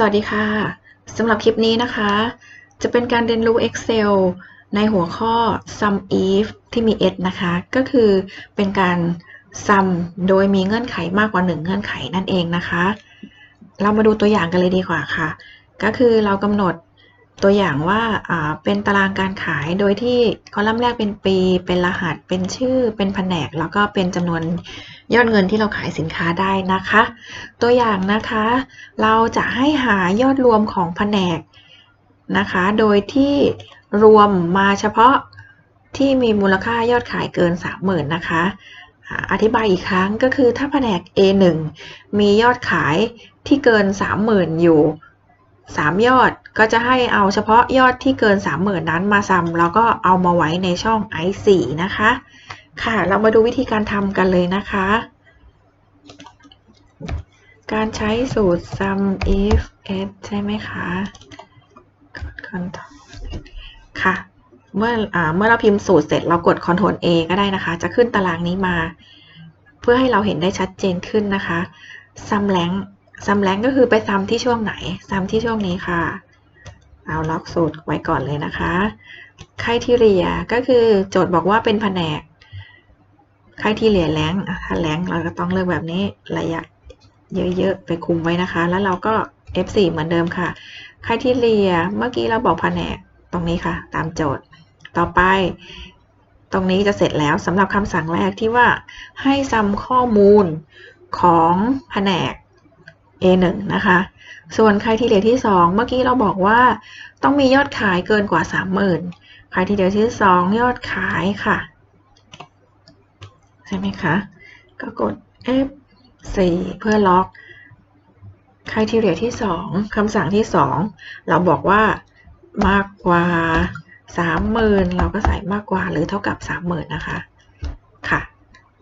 สวัสดีค่ะสำหรับคลิปนี้นะคะ จะเป็นการเรียนรู้ Excel ในหัวข้อ sum if ที่มี s นะคะ ก็คือเป็นการ sum โดยมีเงื่อนไขมากกว่า 1 เงื่อนไขนั่นเองนะคะ เรามาดูตัวอย่างกันเลยดีกว่าค่ะ ก็คือเรากำหนดตัวอย่างว่าเป็นตารางการขายโดยที่คอลัมน์แรกเป็นปี เป็นรหัส เป็นชื่อ เป็นแผนก แล้วก็เป็นจำนวน ยอดเงินที่เราขายสินค้าได้นะคะ ตัวอย่างนะคะ เราจะให้หายอดรวมของแผนกนะคะ โดยที่รวมมาเฉพาะที่มีมูลค่ายอดขายเกิน 30,000 นะคะ อธิบายอีกครั้งก็คือถ้าแผนก A1 มียอดขายที่เกิน 30,000 อยู่ 3 ยอดก็จะให้เอาเฉพาะยอดที่เกิน 30,000 นั้นมาซ้ำแล้วก็เอามาไว้ในช่อง I4 นะคะ ค่ะ เรามาดูวิธีการทำกันเลยนะคะ การใช้สูตร sum if s ใช่ไหมคะกด Ctrl ค่ะ เมื่ออเมื่อเราพิมพ์สูตรเสร็จเรากด Ctrl A ก็ได้นะคะ จะขึ้นตารางนี้มา เพื่อให้เราเห็นได้ชัดเจนขึ้นนะคะ sum rank sum rank ก็คือไปซ้ำที่ช่วงไหนซ้ำที่ช่วงนี้ค่ะ เอาล็อกสูตรไว้ก่อนเลยนะคะไคทีเรียก็คือโจทย์บอกว่าเป็นแผนก ไคทีเรียแรงถ้าแรงเราก็ต้องเลือกแบบนี้ระยะเยอะๆ ไปคุมไว้นะคะ แล้วเราก็ F4 เหมือนเดิมค่ะไคทีเรียเมื่อกี้เราบอกแผนกตรงนี้ค่ะ ตามโจทย์ ต่อไป ตรงนี้จะเสร็จแล้วสำหรับคำสั่งแรกที่ว่าให้ซ้ำข้อมูลของแผนก A1 นะคะ ส่วนใครที่เลือที่ 2 เมื่อกี้เราบอกว่าต้องมียอดขายเกินกว่า 30,000ใครที่เหลือที่ 2 ยอดขายค่ะ ใช่ไหมคะ ก็กด F4 เพื่อล็อกใครทีเหลือที่ 2คำสั่งที่ 2 เราบอกว่ามากกว่า 30,000 เราก็ใส่มากกว่าหรือเท่ากับ 30,000 นะคะ ค่ะ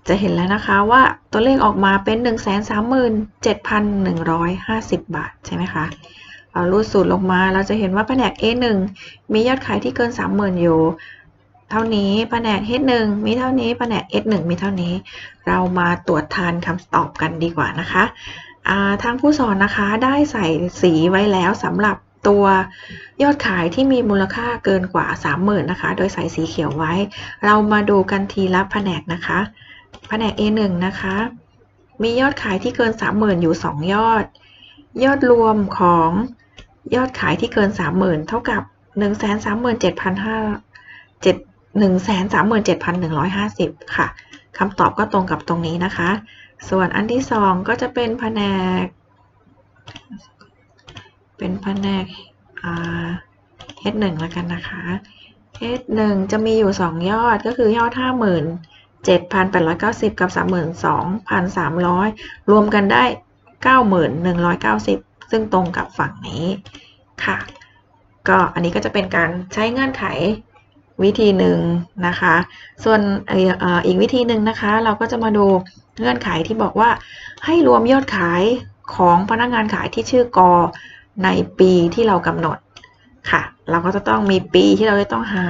จะเห็นแล้วนะคะว่าตัวเลขออกมาเป็น 137,150 บาท ใช่ไหมคะ เรารูดสูตรลงมาเราจะเห็นว่าแผนก A1 มียอดขายที่เกิน 30,000 อยู่ เท่านี้แผนก H1 มีเท่านี้แผนก S1 มีเท่านี้ เรามาตรวจทานคำตอบกันดีกว่านะคะทางผู้สอนนะคะได้ใส่สีไว้แล้วสำหรับตัวยอดขายที่มีมูลค่าเกินกว่า 30,000นะคะ โดยใส่สีเขียวไว้ เรามาดูกันทีละแผนกนะคะ แผนก A1 นะคะ มียอดขายที่เกิน 30,000 อยู่ 2 ยอด ยอดรวมของยอดขายที่เกิน 30,000 เท่ากับ 137,150 ค่ะคำตอบก็ตรงกับตรงนี้นะคะ ส่วนอันที่2ก็จะเป็นแผนก เป็นแผนก H1 แล้วกันนะคะ H1 จะมีอยู่ 2 ยอดก็คือยอด 57,890 กับ 32,300 รวมกันได้ 9,190 ซึ่งตรงกับฝั่งนี้ค่ะ ก็อันนี้ก็จะเป็นการใช้เงื่อนไข วิธีหนึ่งนะคะ ส่วนอีกวิธีหนึ่งนะคะ เราก็จะมาดูเงื่อนไขที่บอกว่า ให้รวมยอดขายของพนักงานขายที่ชื่อกอในปีที่เรากำหนดค่ะ เราก็จะต้องมีปีที่เราจะต้องหา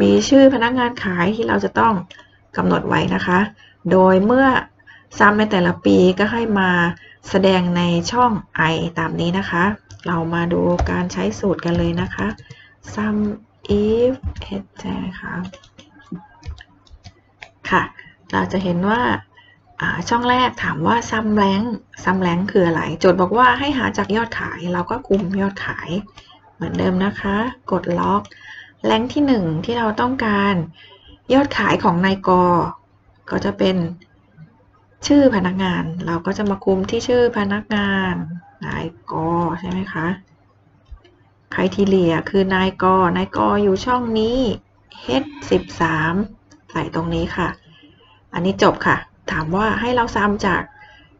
มีชื่อพนักงานขายที่เราจะต้องกำหนดไว้นะคะ โดยเมื่อซ้ำในแต่ละปีก็ให้มาแสดงในช่อง i ตามนี้นะคะ เรามาดูการใช้สูตรกันเลยนะคะ sum if ใช่ไหมคะค่ะ เราจะเห็นว่าช่องแรกถามว่า sum rank sum rank คืออะไร โจทย์บอกว่าให้หาจากยอดขาย เราก็คุมยอดขายเหมือนเดิมนะคะ กดล็อกแรงที่ 1 ที่เราต้องการยอดขายของนายกก็จะเป็นชื่อพนักงาน เราก็จะมาคุมที่ชื่อพนักงานนายกใช่ไหมคะ ใครทีเลียคือนายกนายกอยู่ช่องนี้ H13 ใส่ตรงนี้ค่ะ อันนี้จบค่ะ ถามว่าให้เราซ้ำจาก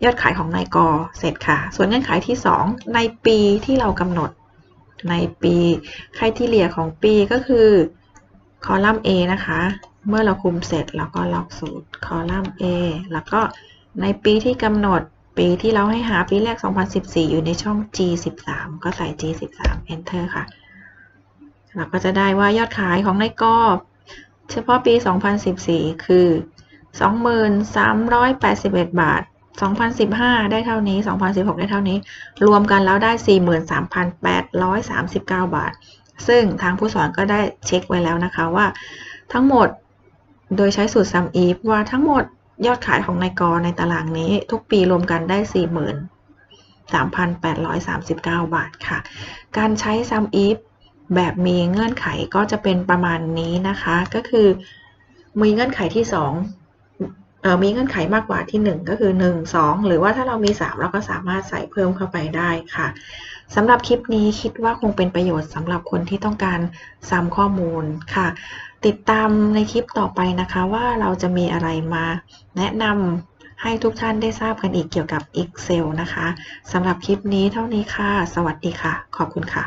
ยอดขายของนายกเสร็จค่ะ ส่วนเงื่อนไขที่ 2 ในปีที่เรากำหนด ในปีใครที่เลียของปีก็คือคอลัมน์ A นะคะ เมื่อเราคุมเสร็จเราก็ล็อกสูตรคอลัมน์ A แล้วก็ในปีที่กำหนด ปีที่เราให้หาปีแรก 2014 อยู่ในช่อง G13 ก็ใส่ G13 Enter ค่ะ เราก็จะได้ว่ายอดขายของนายกอบเฉพาะปี 2014 คือ 2381 บาท 2015 ได้เท่านี้ 2016 ได้เท่านี้ รวมกันแล้วได้ 43,839 บาท ซึ่งทางผู้สอนก็ได้เช็คไว้แล้วนะคะว่า ทั้งหมดโดยใช้สูตร sum if ว่าทั้งหมด ยอดขายของนายกในตารางนี้ทุกปีรวมกันได้ 43,839 บาทค่ะ การใช้ sum if แบบมีเงื่อนไขก็จะเป็นประมาณนี้นะคะ ก็คือมีเงื่อนไขที่ 2 เอ่อมีเงื่อนไขมากกว่าที่ 1 ก็คือ 1 2 หรือว่าถ้าเรามี 3 เราก็สามารถใส่เพิ่มเข้าไปได้ค่ะสำหรับคลิปนี้คิดว่าคงเป็นประโยชน์สำหรับคนที่ต้องการซ้ำข้อมูลค่ะ ติดตามในคลิปต่อไปนะคะว่าเราจะมีอะไรมาแนะนำให้ทุกท่านได้ทราบกันอีกเกี่ยวกับ Excel นะคะสำหรับคลิปนี้เท่านี้ค่ะ สวัสดีค่ะ ขอบคุณค่ะ